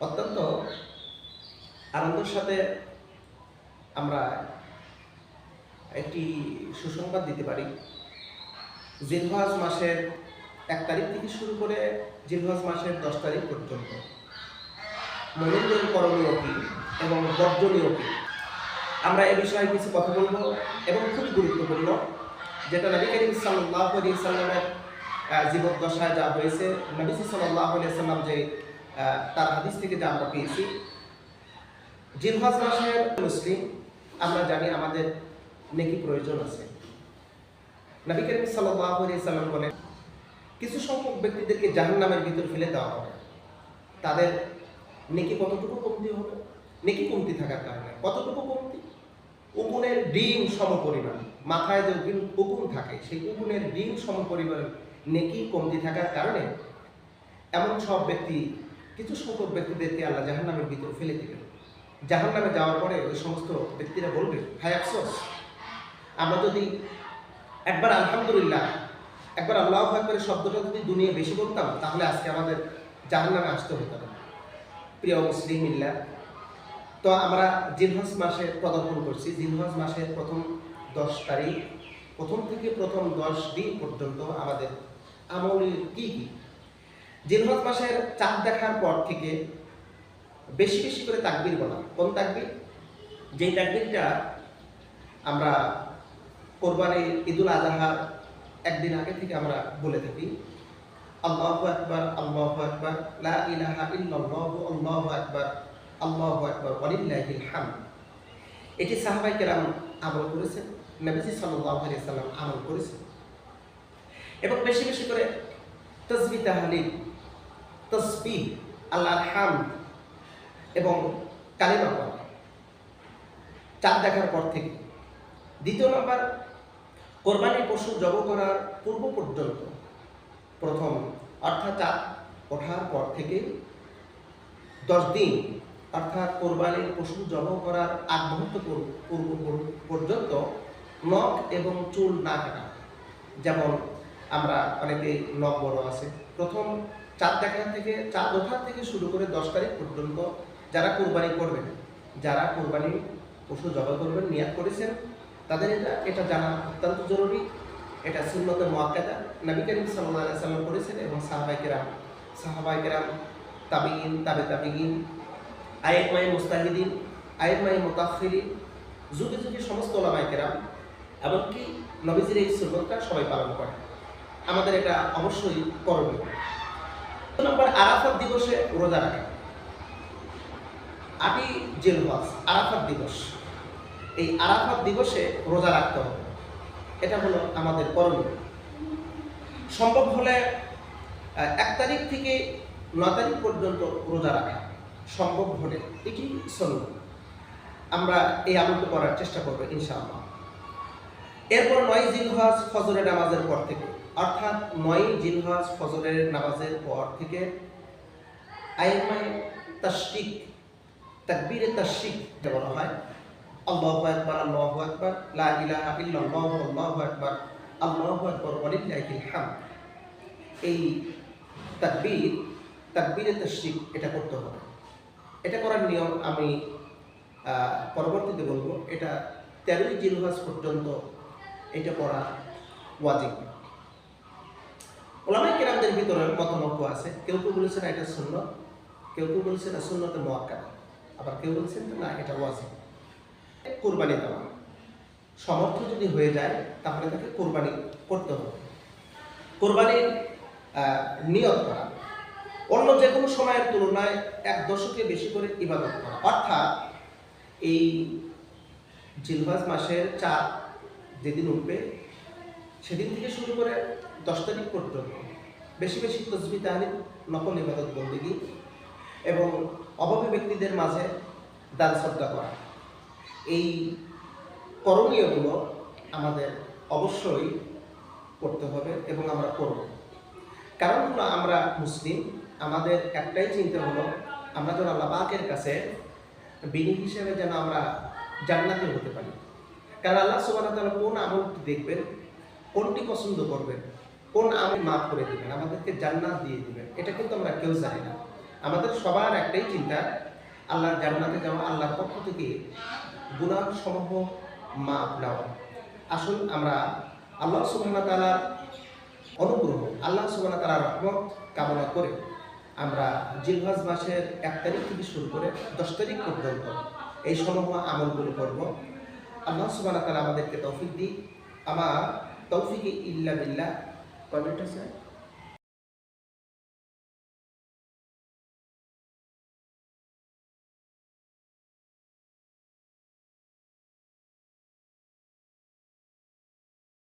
অত্যন্ত আনন্দের সাথে আমরা একটি সুসংবাদ দিতে পারি। জিলহজ মাসের এক তারিখ থেকে শুরু করে জিলহজ মাসের দশ তারিখ পর্যন্ত মনিন্দের করণীয় এবং বর্জনীয় কি? আমরা এ বিষয়ে কিছু কথা বলব এবং খুবই গুরুত্বপূর্ণ, যেটা নবী করিম সাল্লাহ আলী সাল্লামের জীবদ্দশায় যা হয়েছে নবীজি সাল্লাহ আলী সাল্লাম যে তার হাদিস থেকে যা আমরা পেয়েছি। জিলহজ মাসের মুসলিম, আমরা জানি আমাদের নেকি প্রয়োজন আছে। নবী করিম সাল্লাম বলেন, কিছু সংখ্যক ব্যক্তিদেরকে জাহান্নামের ভিতর ফেলে দেওয়া হবে। তাদের নেকি কতটুকু কমতি হবে? নেকি কমতি থাকার কারণে। কতটুকু কমতি? উকুনের ডিম সম পরিমাণ মাথায় যে উকুন- থাকে, সেই উকুনের ডিম সম পরিমাণ নেকি কমতি থাকার কারণে এমন সব ব্যক্তি কিছু সংখ্যক ব্যক্তিদেরকে আল্লাহ জাহান্নামের ভিতর ফেলে দিবেন। জাহান্নামে যাওয়ার পরে ওই সমস্ত ব্যক্তিরা বলবে হাই আফসোস, আমরা যদি একবার আলহামদুলিল্লাহ, একবার আল্লাহ একবারের শব্দটা যদি দুনিয়া বেশি বলতাম, তাহলে আজকে আমাদের জাহান্নামে আসতে হতো না। প্রিয় মুসলিম ইল্লা তো আমরা জিনহজ মাসে পদার্পণ করছি। জিনহজ মাসের প্রথম দশ তারিখ, প্রথম থেকে প্রথম দশ দিন পর্যন্ত আমাদের আমলের কি কি জিনহজ মাসের চাঁদ দেখার পর থেকে বেশি বেশি করে তাকবির বলা কোন তাকবির? যেই তাকবিরটা আমরা কোরবানি ঈদুল আজহার একদিন আগে থেকে আমরা বলে থাকি। আল্লাহু আকবার আল্লাহু আকবার, লা ইলাহা আল্লাহু আকবার আল্লাহু আকবার, ওয়ালিল্লাহিল হামদ। এটি সাহাবাই কেরাম আমল করেছেন, নবীজি সাল্লাল্লাহু আলাইহি সাল্লাম আমল করেছেন। এবং বেশি বেশি করে তসবি তাহলিল তসবিহ, আল্লাহর হামদ এবং কালিমা পড়া। চাঁদ দেখার পর থেকে। দ্বিতীয় নম্বর, কোরবানির পশু জব করার পূর্ব পর্যন্ত। প্রথম, অর্থাৎ চাঁদ ওঠার পর থেকে দশ দিন, অর্থাৎ কোরবানির পশু জব করার আগ মুহূর্ত পূর্ব পর্যন্ত নখ এবং চুল না কাটা। যেমন আমরা অনেকে নখ বড় আছে। প্রথম চাঁদ দেখা থেকে, চাঁদ ওঠার থেকে শুরু করে দশ তারিখ পর্যন্ত যারা কোরবানি করবেন, যারা কোরবানি পশু জবাই করবেন, নিয়াত করেছেন, তাদের এটা এটা জানা অত্যন্ত জরুরি। এটা সুন্নতে মোয়াক্কাদা। নবী করিম সাল্লাহ সাল্লাম করেছেন এবং সাহাবাই কেরাম সাহাবাই কেরাম তাবিগিন তাবে তাবিগিন আয়েক মাই মুস্তাহিদিন আয়েক মাই মোতাফিরিন যুগে যুগে সমস্ত ওলামাই কেরাম, এমনকি নবীজির এই সুন্নতটা সবাই পালন করে। আমাদের এটা অবশ্যই করণীয়। নম্বর আরাফাত দিবসে রোজা রাখা। আটই জেলওয়াজ আরাফাত দিবস। এই আরাফাত দিবসে রোজা রাখতে হবে। এটা হলো আমাদের করণীয়। সম্ভব হলে এক তারিখ থেকে ন তারিখ পর্যন্ত রোজা রাখা। সম্ভব হলে এটি সন্ন্য আমরা এই আমলটা করার চেষ্টা করব, ইনশাআল্লাহ। এরপর নয় জিলহাজ ফজরের নামাজের পর থেকে। অর্থাৎ নয় জিলহাজ ফজরের নামাজের পর থেকে আইমাই তাশরিক, তাকবীরে তাশরিক যা হয়। আল্লাহু আকবার আল্লাহু আকবার, লা ইলাহা ইল্লাল্লাহ, আল্লাহু আকবার আল্লাহু আকবার ওয়ালিল্লাহিল হামদ এই তাকবীর, তাকবীরে তাশরিক, এটা করতে হবে। এটা করার নিয়ম আমি পরবর্তীতে বলব। এটা তেরোই জিলহাজ পর্যন্ত এটা করা ওয়াজিব। ওলামাই কেরামদের ভিতরে মতামত আছে, কেউ কেউ বলেছেন এটা শূন্য কেউ কেউ বলেছেন এটা শূন্যতে মোয়াক্কা আবার কেউ বলছেন না, এটা ওয়াজিব। কোরবানি দেওয়া। সমর্থ যদি হয়ে যায়, তাহলে তাকে কোরবানি করতে হবে। কোরবানির নিয়ত করা। অন্য যে কোনো সময়ের তুলনায় এক দশকে বেশি করে ইবাদত করা। অর্থাৎ এই জিলবাস মাসের চাঁদ যেদিন উঠবে, সেদিন থেকে শুরু করে দশ তারিখ পর্যন্ত বেশি বেশি তসবি তাহলে নকল ইবাদত বন্দিগি এবং অভাবী ব্যক্তিদের মাঝে দান শ্রদ্ধা করা। এই করণীয়গুলো আমাদের অবশ্যই করতে হবে এবং আমরা করব। কারণ হলো আমরা মুসলিম, আমাদের একটাই চিন্তা হলো আমরা যেন আল্লাহ পাকের কাছে বিনি হিসেবে যেন আমরা জান্নাতি হতে পারি। কারণ আল্লাহ সুবাহ কোন আমলটি দেখবেন, কোনটি পছন্দ করবেন, কোন আমল মাফ করে দিবেন, আমাদেরকে জান্নাত দিয়ে দিবেন, এটা কিন্তু আমরা কেউ জানি না। আমাদের সবার একটাই চিন্তা, আল্লাহর জান্নাতে যাওয়া, আল্লাহর পক্ষ থেকে গুণাহ সমূহ মাপ নেওয়া। আসুন আমরা আল্লাহ সুবহানাহু ওয়া তাআলার অনুগ্রহ, আল্লাহ সুবহানাহু ওয়া তাআলার রহমত কামনা করে আমরা জিলহজ মাসের এক তারিখ থেকে শুরু করে দশ তারিখ পর্যন্ত এই সমূহ আমলগুলো করব। আল্লাহ সুবাহ আমাদেরকে তৌফিক দিই আমার তৌফিকে ইল্লা বিল্লাহ। কমেন্ট আছে?